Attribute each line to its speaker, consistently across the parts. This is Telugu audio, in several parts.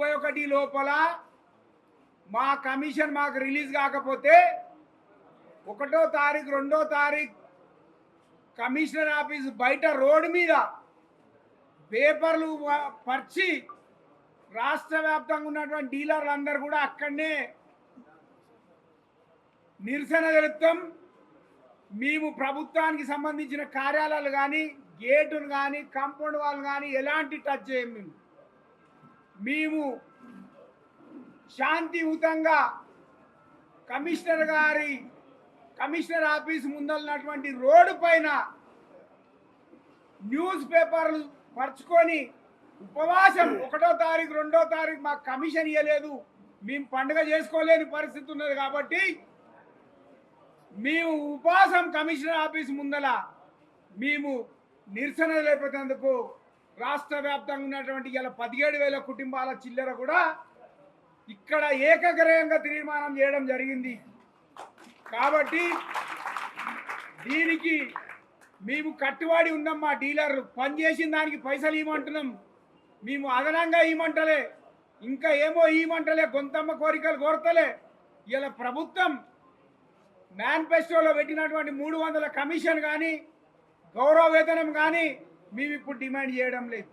Speaker 1: ముప్పై ఒకటి లోపల మా కమిషన్ మాకు రిలీజ్ కాకపోతే ఒకటో తారీఖు రెండో తారీఖు కమిషనర్ ఆఫీస్ బయట రోడ్డు మీద పేపర్లు పరిచి రాష్ట్ర వ్యాప్తంగా ఉన్నటువంటి డీలర్లు అందరు కూడా అక్కడనే నిరసన తెలుపుతాం. మేము ప్రభుత్వానికి సంబంధించిన కార్యాలయాలు కానీ గేటును కానీ కాంపౌండ్ వాళ్ళు కానీ ఎలాంటి టచ్ చేయం మేము మేము శాంతియుతంగా కమిషనర్ గారి కమిషనర్ ఆఫీస్ ముందన్నటువంటి రోడ్డు పైన న్యూస్ పేపర్లు పరుచుకొని ఉపవాసం ఒకటో తారీఖు రెండో తారీఖు మాకు కమిషన్ ఇవ్వలేదు మేము పండుగ చేసుకోలేని పరిస్థితి ఉన్నది కాబట్టి మేము ఉపవాసం కమిషనర్ ఆఫీస్ ముందల మేము నిరసన లేకపోతేందుకు రాష్ట్ర వ్యాప్తంగా ఉన్నటువంటి ఇలా పదిహేడు వేల కుటుంబాల చిల్లర కూడా ఇక్కడ ఏకగ్రహంగా తీర్మానం చేయడం జరిగింది. కాబట్టి దీనికి మేము కట్టుబడి ఉన్నాం మా డీలర్లు. పనిచేసిన దానికి పైసలు ఇవ్వమంటున్నాం. మేము అదనంగా ఇవ్వమంటలే. ఇంకా ఏమో ఇవ్వమంటలే. గొంతమ్మ కోరికలు కోరతలే. ఇలా ప్రభుత్వం మేనిఫెస్టోలో పెట్టినటువంటి మూడు వందల కమిషన్ కానీ గౌరవ వేతనం కానీ మేము ఇప్పుడు డిమాండ్ చేయడం లేదు.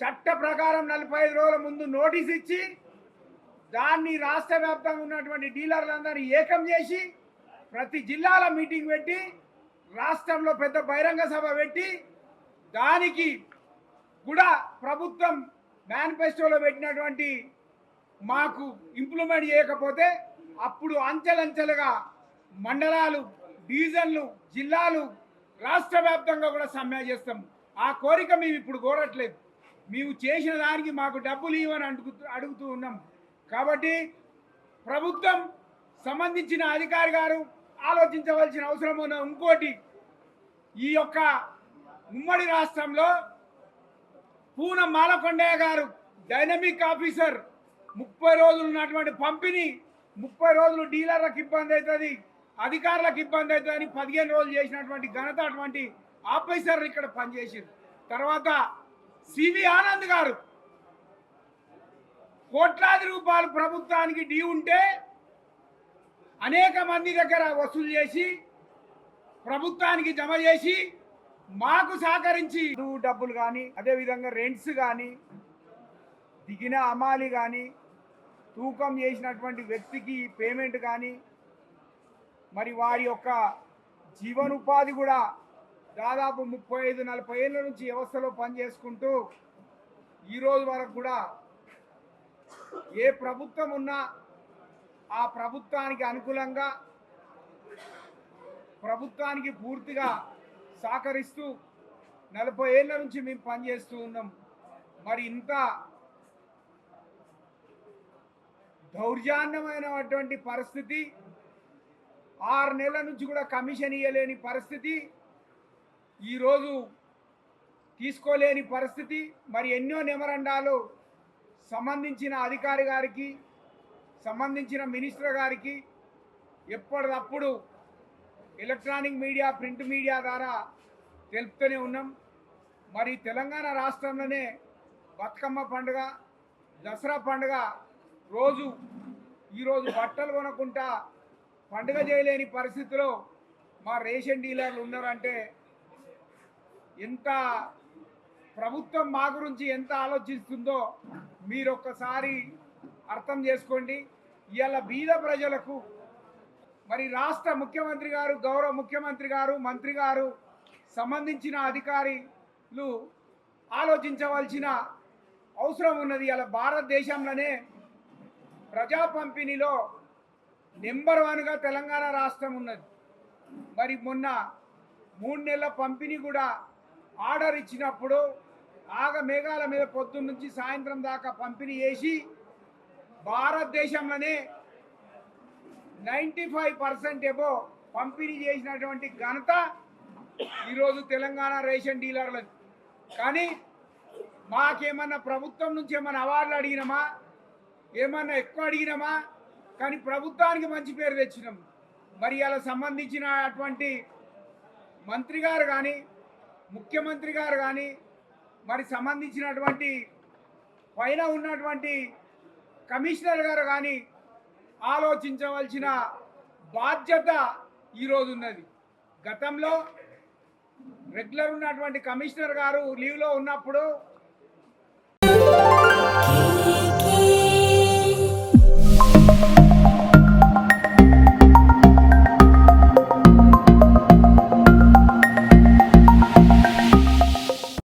Speaker 1: చట్ట ప్రకారం నలభై ఐదు రోజుల ముందు నోటీస్ ఇచ్చి దాన్ని రాష్ట్ర వ్యాప్తంగా ఉన్నటువంటి డీలర్లందరినీ ఏకం చేసి ప్రతి జిల్లాల మీటింగ్ పెట్టి రాష్ట్రంలో పెద్ద బహిరంగ సభ పెట్టి దానికి కూడా ప్రభుత్వం మేనిఫెస్టోలో పెట్టినటువంటి మాకు ఇంప్లిమెంట్ చేయకపోతే అప్పుడు అంచెలంచెలుగా మండలాలు డివిజన్లు జిల్లాలు రాష్ట్ర వ్యాప్తంగా కూడా సమ్మె చేస్తాం ఆ కోరిక మేము ఇప్పుడు కోరట్లేదు. మేము చేసిన దానికి మాకు డబ్బులు ఇవ్వని అడుగుతూ అడుగుతూ ఉన్నాం. కాబట్టి ప్రభుత్వం సంబంధించిన అధికారి గారు ఆలోచించవలసిన అవసరం ఉన్న ఇంకోటి ఈ యొక్క ఉమ్మడి రాష్ట్రంలో పూన మాలకొండయ్య గారు డైనమిక్ ఆఫీసర్ ముప్పై రోజులు ఉన్నటువంటి పంపిణీ ముప్పై రోజులు డీలర్లకు ఇబ్బంది అవుతుంది. అధికారులకు ఇబ్బంది అవుతుందని పదిహేను రోజులు చేసినటువంటి ఘనత అటువంటి ఆఫీసర్ ఇక్కడ పనిచేసింది. తర్వాత సివి ఆనంద్ గారు కోట్లాది రూపాయలు ప్రభుత్వానికి డీ ఉంటే అనేక మంది దగ్గర వసూలు చేసి ప్రభుత్వానికి జమ చేసి మాకు సహకరించి డబ్బులు కానీ అదేవిధంగా రెంట్స్ కానీ దిగిన అమాలి కానీ తూకం చేసినటువంటి వ్యక్తికి పేమెంట్ కానీ మరి వారి యొక్క జీవనోపాధి కూడా దాదాపు ముప్పై ఐదు నలభై ఏళ్ళ నుంచి వ్యవస్థలో పనిచేసుకుంటూ ఈరోజు వరకు కూడా ఏ ప్రభుత్వం ఉన్నా ఆ ప్రభుత్వానికి అనుకూలంగా ప్రభుత్వానికి పూర్తిగా సహకరిస్తూ నలభై ఏళ్ళ నుంచి మేము పనిచేస్తూ ఉన్నాం. మరి ఇంత దౌర్జాన్యమైనటువంటి పరిస్థితి ఆరు నెలల నుంచి కూడా కమిషన్ ఇవ్వలేని పరిస్థితి. ఈరోజు తీసుకోలేని పరిస్థితి. మరి ఎన్నో నిమరండాలు సంబంధించిన అధికారి గారికి సంబంధించిన మినిస్టర్ గారికి ఎప్పటికప్పుడు ఎలక్ట్రానిక్ మీడియా ప్రింట్ మీడియా ద్వారా తెలుపుతూనే ఉన్నాం. మరి తెలంగాణ రాష్ట్రంలోనే బతుకమ్మ పండుగ దసరా పండుగ రోజు ఈరోజు బట్టలు కొనకుండా పండుగ చేయలేని పరిస్థితిలో మా రేషన్ డీలర్లు ఉన్నారంటే ఎంత ప్రభుత్వం మా గురించి ఎంత ఆలోచిస్తుందో మీరు ఒక్కసారి అర్థం చేసుకోండి. ఇవాళ బీద ప్రజలకు మరి రాష్ట్ర ముఖ్యమంత్రి గారు గౌరవ ముఖ్యమంత్రి గారు మంత్రి గారు సంబంధించిన అధికారులు ఆలోచించవలసిన అవసరం ఉన్నది. ఇలా భారతదేశంలోనే ప్రజా పంపిణీలో నెంబర్ వన్గా తెలంగాణ రాష్ట్రం ఉన్నది. మరి మొన్న మూడు నెలల పంపిణీ కూడా ఆర్డర్ ఇచ్చినప్పుడు ఆగ మేఘాల మీద పొద్దున్న నుంచి సాయంత్రం దాకా పంపిణీ చేసి భారతదేశంలోనే నైంటీ ఫైవ్ పర్సెంట్ ఎబో పంపిణీ చేసినటువంటి ఘనత ఈరోజు తెలంగాణ రేషన్ డీలర్లకు కానీ మాకేమన్నా ప్రభుత్వం నుంచి ఏమైనా అవార్డులు అడిగినామా? ఏమన్నా ఎక్కువ అడిగినామా? కానీ ప్రభుత్వానికి మంచి పేరు తెచ్చినాం. మరి అలా సంబంధించిన అటువంటి మంత్రి గారు కానీ ముఖ్యమంత్రి గారు కానీ మరి సంబంధించినటువంటి పైన ఉన్నటువంటి కమిషనర్ గారు కానీ ఆలోచించవలసిన బాధ్యత ఈరోజు ఉన్నది. గతంలో రెగ్యులర్ ఉన్నటువంటి కమిషనర్ గారు లీవ్లో ఉన్నప్పుడు